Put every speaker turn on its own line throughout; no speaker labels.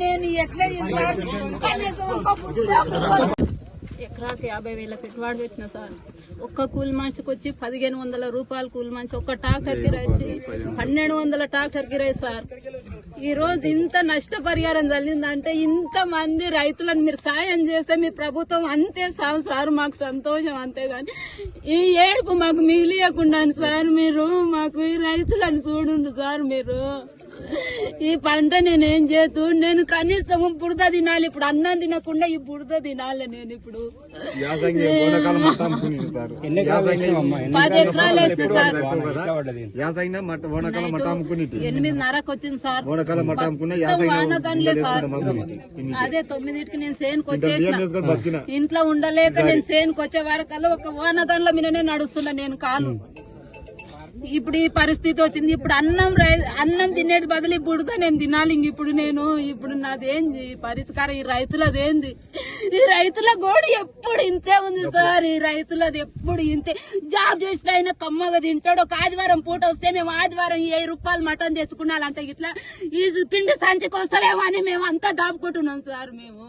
నేను ఎట్లా ఎకరాకి యాభై వేల పెట్టుబడి పెట్టిన సార్. ఒక్క కూలి మనిషికి వచ్చి పదిహేను వందల రూపాయలు కూలి మనిషి. ఒక్క ట్రాక్టర్ కిరాయి వచ్చి పన్నెండు వందల ట్రాక్టర్ కిరాయి సార్. ఈ రోజు ఇంత నష్టపరిహారం జరిగిందంటే ఇంత మంది రైతులను మీరు సాయం చేస్తే మీ ప్రభుత్వం అంతే సార్ సార్ మాకు సంతోషం అంతేగాని ఈ ఏడుపు మాకు మిగిలియకుండా సార్ మీరు మాకు ఈ రైతులను చూడండి సార్ మీరు. ఈ పంట నేనేం చేతు నేను కనీసం బురద తినాలి ఇప్పుడు. అన్నం తినకుండా ఈ బురద తినాలి నేను ఇప్పుడు. పది ఎకరాలు సార్? ఎనిమిదిన్నరకు వచ్చింది సార్. వానగన్లే సార్. అదే తొమ్మిదింటికి నేను సేన్కి వచ్చేసిన. ఇంట్లో ఉండలేక నేను సేన్కి వచ్చే వరకల్లా ఒక వానగన్ల మీదనే నడుస్తున్నా నేను కాలు ఇప్పుడు ఈ పరిస్థితి వచ్చింది. ఇప్పుడు అన్నం అన్నం తినేది బదులు బుడద నేను తినాలి ఇంక ఇప్పుడు నేను. ఇప్పుడు నాదేంది పరిష్కారం? ఈ రైతులదేంది? ఈ రైతుల గోడు ఎప్పుడు ఇంతే ఉంది సార్. ఈ రైతులది ఎప్పుడు ఇంతే. జాబ్ చేసిన ఆయన కమ్మగా తింటాడు. ఒక ఆదివారం పూట వస్తే మేము ఆదివారం ఏ రూపాయలు మటన్ తెచ్చుకున్నాలంటే ఇట్లా ఈ పిండి సంచికి వస్తలేమో అని మేము అంతా దాపుకుంటున్నాం సార్ మేము.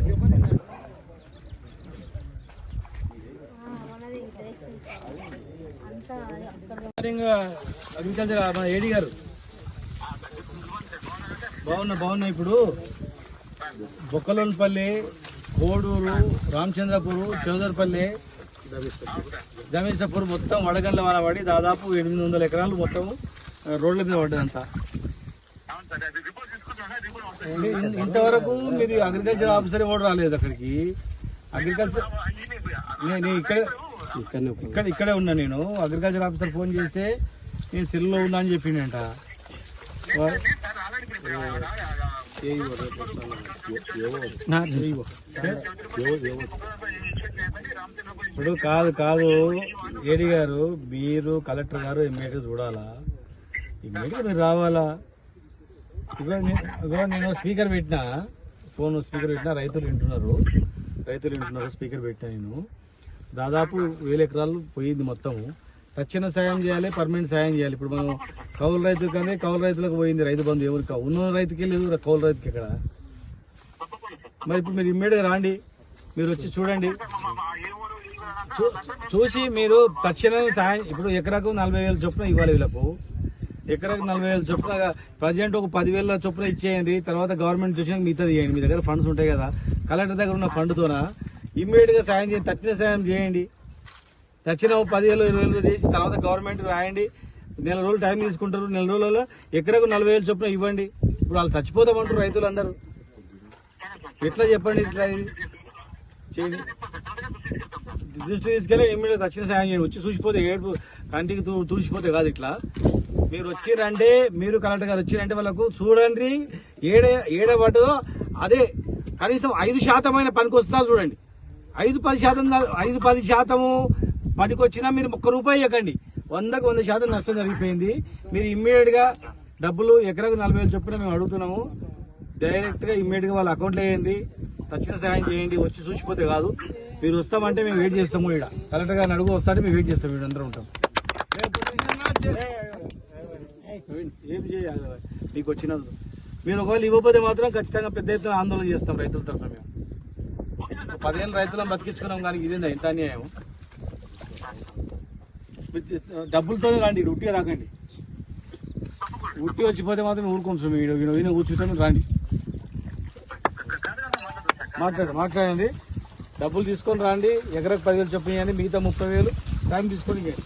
అగ్రికల్చర్ మన ఏడి గారు బాగున్నా బాగున్నా ఇప్పుడు. బొక్కలోనిపల్లి కోడూరు రామచంద్రపూర్ చౌదరిపల్లి జమీసపూర్ మొత్తం వడగండ్ల వాన పడి దాదాపు ఎనిమిది వందల ఎకరాలు మొత్తం రోడ్ల మీద పడ్డదంతా ఇంతవరకు మీరు అగ్రికల్చర్ ఆఫీసర్ కూడా రాలేదు అక్కడికి? అగ్రికల్చర్ నేను ఇక్కడ ఇక్కడ ఇక్కడే ఉన్నా నేను. అగ్రికల్చర్ ఆఫీసర్ ఫోన్ చేస్తే నేను సెల్లో ఉన్నా అని చెప్పిండంట. ఇప్పుడు కాదు కాదు. ఏడి గారు మీరు కలెక్టర్ గారు ఇమ్మీడియట్ చూడాలా? ఇమ్మీడియట్ మీరు రావాలా? ఇగో నేను స్పీకర్ పెట్టినా ఫోన్ స్పీకర్ పెట్టినా రైతులు వింటున్నారు. రైతులు వింటున్నారు స్పీకర్ పెట్టాను. నేను దాదాపు వేల ఎకరాలు పోయింది మొత్తం. తక్షణ సాయం చేయాలి పర్మనెంట్ సాయం చేయాలి. ఇప్పుడు మనం కౌలు రైతు కానీ కౌలు రైతులకు పోయింది రైతు బంధు ఎవరికి ఉన్న రైతుకి లేదు కౌలు రైతుకి ఇక్కడ మరి ఇప్పుడు మీరు ఇమ్మీడియట్ రాండి. మీరు వచ్చి చూడండి. చూ- చూసి మీరు తక్షణం సాయం ఇప్పుడు ఎకరాకు నలభై వేలు చొప్పున ఇవ్వాలి వీళ్ళకు. ఎకరాకి నలభై వేలు చొప్పున ప్రజెంట్ ఒక పదివేల చొప్పున ఇచ్చేయండి. తర్వాత గవర్నమెంట్ చూసిన మిగతా చేయండి. మీ దగ్గర ఫండ్స్ ఉంటాయి కదా. కలెక్టర్ దగ్గర ఉన్న ఫండ్తోన ఇమ్మీడియట్గా సాయం చేయండి. తక్షణ సాయం చేయండి. తక్షణ పదివేలు ఇరవై వేలు చేసి తర్వాత గవర్నమెంట్ రాయండి. నెల రోజులు టైం తీసుకుంటారు. నెల రోజులలో ఎకరకు నలభై వేలు చొప్పున ఇవ్వండి. ఇప్పుడు వాళ్ళు చచ్చిపోతామంటారు రైతులు అందరూ ఎట్లా చెప్పండి ఇట్లా చేయండి. దృష్టి తీసుకెళ్ళి ఇమ్మీడియట్ తక్షణ సాయం చేయండి. వచ్చి చూసిపోతే ఏడుపు కంటికి తూ తుడిచిపోతే కాదు ఇట్లా. మీరు వచ్చిరంటే మీరు కలెక్టర్ గారు వచ్చిరంటే వాళ్ళకు చూడండి ఏడ ఏడబడ్డదో అదే కనీసం ఐదు శాతమైన పనికి వస్తా చూడండి. ఐదు పది శాతం ఐదు పది శాతము పనికొచ్చినా మీరు ఒక్క రూపాయి ఇవ్వకండి వందకు వంద శాతం నష్టం జరిగిపోయింది. మీరు ఇమ్మీడియట్గా డబ్బులు ఎకరకు నలభై వేలు చొప్పున మేము అడుగుతున్నాము. డైరెక్ట్గా ఇమ్మీడియట్గా వాళ్ళ అకౌంట్లో వేయండి. తక్షణ సాయం చేయండి. వచ్చి చూసిపోతే కాదు. మీరు వస్తామంటే మేము వెయిట్ చేస్తాము ఇక్కడ కలెక్టర్ గారిని అడుగు వస్తాంటే మేము వెయిట్ చేస్తాం వీడు అందరూ ఉంటాం. ఏం చేయాలి? మీకు వచ్చిన మీరు ఒకవేళ ఇవ్వకపోతే మాత్రం ఖచ్చితంగా పెద్ద ఎత్తున ఆందోళన చేస్తాం రైతుల తరఫున మేము. పదిహేను రైతులను బతికించుకున్నాం కానీ ఇదేందా? ఇంత అన్యాయం. డబ్బులతోనే రండి ఉట్టిగా రాకండి. ఉట్టి వచ్చిపోతే మాత్రం ఊరుకోం స్వామి ఈయన ఈయన ఈయన కూర్చుంటాను రండి. మాట్లాడు మాట్లాడండి. డబ్బులు తీసుకొని రండి. ఎకరకు పదివేలు చొప్పున ఇవ్వండి. మిగతా ముప్పై వేలు టైం తీసుకొని ఇవ్వండి.